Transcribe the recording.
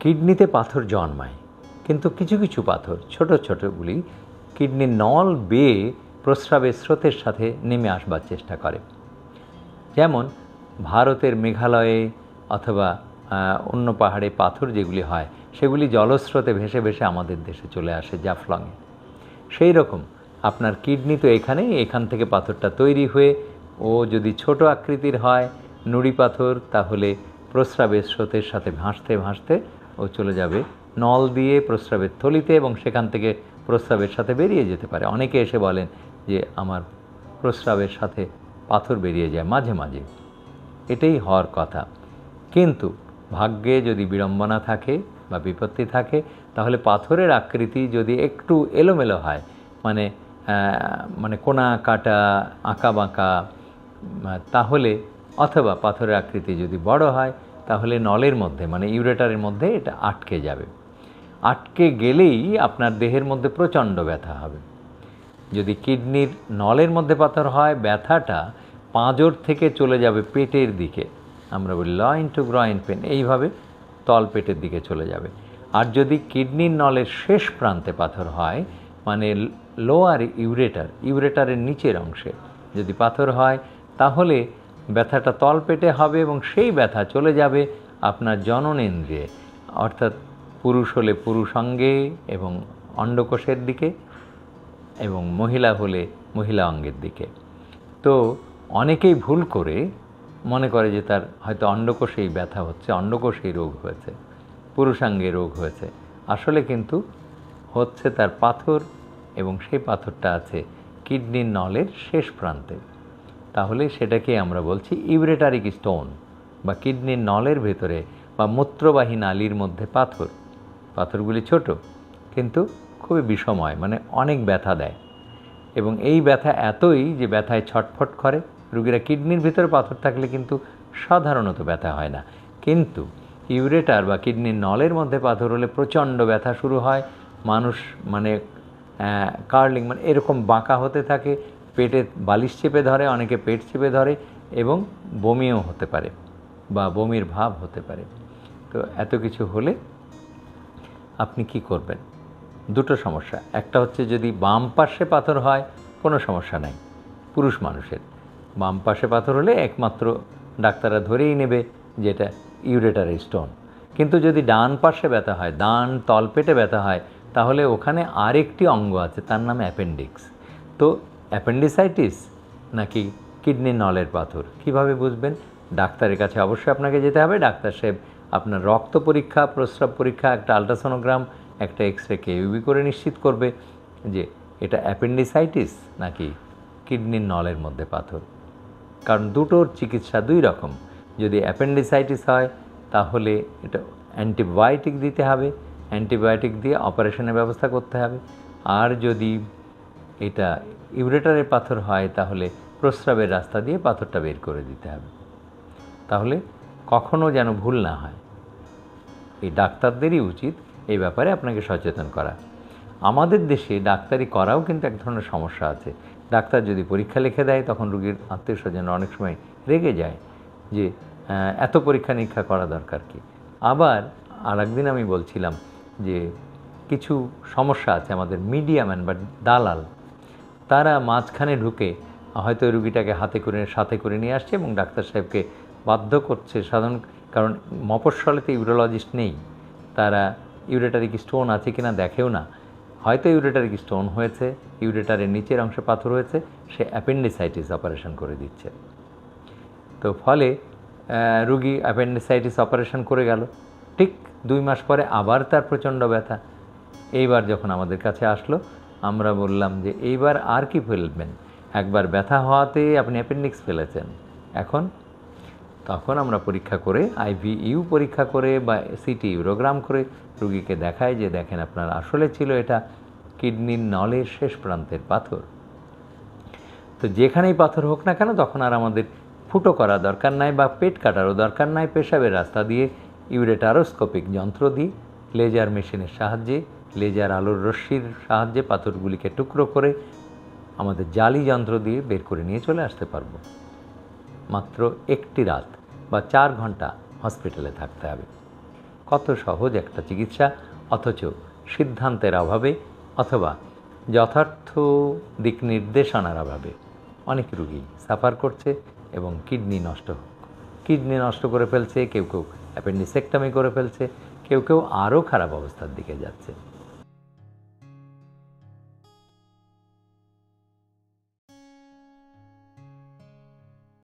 কিডনিতে পাথর জন্মায়। কিন্তু কিছু কিছু পাথর, ছোট ছোটগুলি কিডনির নল বেয়ে প্রস্রাবের স্রোতের সাথে নেমে আসবার চেষ্টা করে। যেমন ভারতের মেঘালয়ে অথবা অন্য পাহাড়ে পাথর যেগুলি হয়, সেগুলি জলস্রোতে ভেসে ভেসে আমাদের দেশে চলে আসে জাফলংয়ে। সেই রকম আপনার কিডনি তো এখানেই, এখান থেকে পাথরটা তৈরি হয়ে ও যদি ছোট আকৃতির হয় নুড়ি পাথর, তাহলে প্রস্রাবের স্রোতের সাথে ভাসতে ভাসতে ও চলে যাবে। নল দিয়ে প্রস্রাবের থলিতে এবং সেখান থেকে প্রস্রাবের সাথে বেরিয়ে যেতে পারে। অনেকে এসে বলেন যে, আমার প্রস্রাবের সাথে পাথর বেরিয়ে যায় মাঝে মাঝে। এটাই হওয়ার কথা। কিন্তু ভাগ্যে যদি বিড়ম্বনা থাকে বা বিপত্তি থাকে, তাহলে পাথরের আকৃতি যদি একটু এলোমেলো হয় মানে মানে কোনা, কাটা, আঁকা বাঁকা, তাহলে অথবা পাথরের আকৃতি যদি বড় হয় তাহলে নলের মধ্যে মানে ইউরেটারের মধ্যে এটা আটকে যাবে। আটকে গেলেই আপনার দেহের মধ্যে প্রচণ্ড ব্যথা হবে। যদি কিডনির নলের মধ্যে পাথর হয়, ব্যথাটা পাঁজর থেকে চলে যাবে পেটের দিকে। আমরা বলি লয়েন টু গ্রয়েন পেন এইভাবে তল পেটের দিকে চলে যাবে। আর যদি কিডনির নলের শেষ প্রান্তে পাথর হয় মানে লোয়ার ইউরেটার ইউরেটারের নিচের অংশে যদি পাথর হয়, তাহলে ব্যথাটা তল পেটে হবে এবং সেই ব্যথা চলে যাবে আপনার জননেন্দ্রিয়ে। অর্থাৎ পুরুষ হলে পুরুষাঙ্গে এবং অন্ডকোষের দিকে এবং মহিলা হলে মহিলা অঙ্গের দিকে। তো অনেকেই ভুল করে মনে করে যে তার হয়তো অন্ডকোষেই ব্যথা হচ্ছে, অন্ডকোষেই রোগ হয়েছে, পুরুষাঙ্গে রোগ হয়েছে। আসলে কিন্তু হচ্ছে তার পাথর এবং সেই পাথরটা আছে কিডনির নলের শেষ প্রান্তে। তাহলে সেটাকে আমরা বলছি ইউরেটারিক স্টোন বা কিডনির নলের ভেতরে বা মূত্রবাহী নালির মধ্যে পাথর। পাথরগুলি ছোট, কিন্তু খুবই বিষময় মানে অনেক ব্যথা দেয়। এবং এই ব্যথা এতই যে ব্যথায় ছটফট করে। রুগীরা কিডনির ভিতরে পাথর থাকলে কিন্তু সাধারণত ব্যথা হয় না। কিন্তু ইউরেটার বা কিডনির নলের মধ্যে পাথর হলে প্রচণ্ড ব্যথা শুরু হয়। মানুষ মানে কার্লিং মানে এরকম বাঁকা হতে থাকে পেটে বালিশ চেপে ধরে, অনেকে পেট চেপে ধরে এবং বমিও হতে পারে বা বমির ভাব হতে পারে। তো এত কিছু হলে আপনি কি করবেন? দুটো সমস্যা। একটা হচ্ছে যদি বাম পাশে পাথর হয়, কোনো সমস্যা নাই, পুরুষ মানুষের। বাম পাশে পাথর হলে একমাত্র ডাক্তাররা ধরেই নেবে যেটা ইউরেটার স্টোন। কিন্তু যদি ডান পাশে ব্যথা হয়, ডান তলপেটে ব্যথা হয়, তাহলে ওখানে আরেকটি অঙ্গ আছে, তার নাম অ্যাপেন্ডিক্স। তো অ্যাপেন্ডিসাইটিস নাকি কিডনির নলের পাথর? কীভাবে বুঝবেন? ডাক্তারের কাছে অবশ্যই আপনাকে যেতে হবে। ডাক্তার সাহেব আপনার রক্ত পরীক্ষা, প্রস্রাব পরীক্ষা, একটা আলট্রাসোনোগ্রাম, একটা এক্স রে কেউবি করে নিশ্চিত করবে যে এটা অ্যাপেন্ডিসাইটিস নাকি কিডনির নলের মধ্যে পাথর। কারণ দুটোর চিকিৎসা দুই রকম। যদি অ্যাপেন্ডিসাইটিস হয়, তাহলে এটা অ্যান্টিবায়োটিক দিতে হবে। অ্যান্টিবায়োটিক দিয়ে অপারেশনের ব্যবস্থা করতে হবে। আর যদি এটা ইউরেটারের পাথর হয়, তাহলে প্রস্রাবের রাস্তা দিয়ে পাথরটা বের করে দিতে হবে। তাহলে কখনো যেন ভুল না হয়। এই ডাক্তারদেরই উচিত এই ব্যাপারে আপনাকে সচেতন করা। আমাদের দেশে ডাক্তারি করাও কিন্তু এক ধরনের সমস্যা আছে। ডাক্তার যদি পরীক্ষা লিখে দেয়, তখন রুগীর আত্মীয় স্বজন অনেক সময় রেগে যায় যে এত পরীক্ষা নিরীক্ষা করা দরকার কি? আবার আর একদিন আমি বলছিলাম যে, কিছু সমস্যা আছে আমাদের মিডিয়াম্যান বা দালাল তারা মাঝখানে ঢুকে হয়তো রুগীটাকে হাতে করে, সাথে করে নিয়ে আসছে এবং ডাক্তার সাহেবকে বাধ্য করছে সাধারণ, কারণ মফস্বলেতে ইউরোলজিস্ট নেই। তারা ইউরেটারিক স্টোন আছে কিনা দেখেও না। হয়তো ইউরেটারিক স্টোন হয়েছে, ইউরেটারের নিচের অংশে পাথর হয়েছে, সে অ্যাপেন্ডিসাইটিস অপারেশন করে দিচ্ছে। তো ফলে রুগী অ্যাপেন্ডিসাইটিস অপারেশন করে গেল। ঠিক দুই মাস পরে আবার তার প্রচণ্ড ব্যথা। এইবার যখন আমাদের কাছে আসলো আমরা বললাম যে এইবার আর কি ফেলবেন? একবার ব্যথা হওয়াতে আপনি অ্যাপেন্ডিক্স ফেলেছেন। এখন? তখন আমরা পরীক্ষা করে আইভিইউ পরীক্ষা করে বা সিটি ইউরোগ্রাম করে রুগীকে দেখায় যে দেখেন আপনার আসলে ছিল এটা কিডনির নলের শেষ প্রান্তের পাথর। তো যেখানেই পাথর হোক না কেন তখন আর আমাদের ফুটো করা দরকার নাই বা পেট কাটারও দরকার নাই। পেশাবের রাস্তা দিয়ে ইউরেটারোস্কোপিক যন্ত্র দিয়ে লেজার মেশিনের সাহায্যে লেজার আলোর রশ্মির সাহায্যে পাথরগুলিকে টুকরো করে আমাদের জালি যন্ত্র দিয়ে বের করে নিয়ে চলে আসতে পারব। মাত্র একটি রাত বা চার ঘণ্টা হসপিটালে থাকতে হবে। কত সহজ একটা চিকিৎসা, অথচ সিদ্ধান্তের অভাবে অথবা যথার্থ দিক নির্দেশনার অভাবে অনেক রুগী সাফার করছে এবং কিডনি নষ্ট কিডনি নষ্ট করে ফেলছে, কেউ কেউ অ্যাপেন্ডিসেক্টমি করে ফেলছে, কেউ কেউ আরও খারাপ অবস্থার দিকে যাচ্ছে।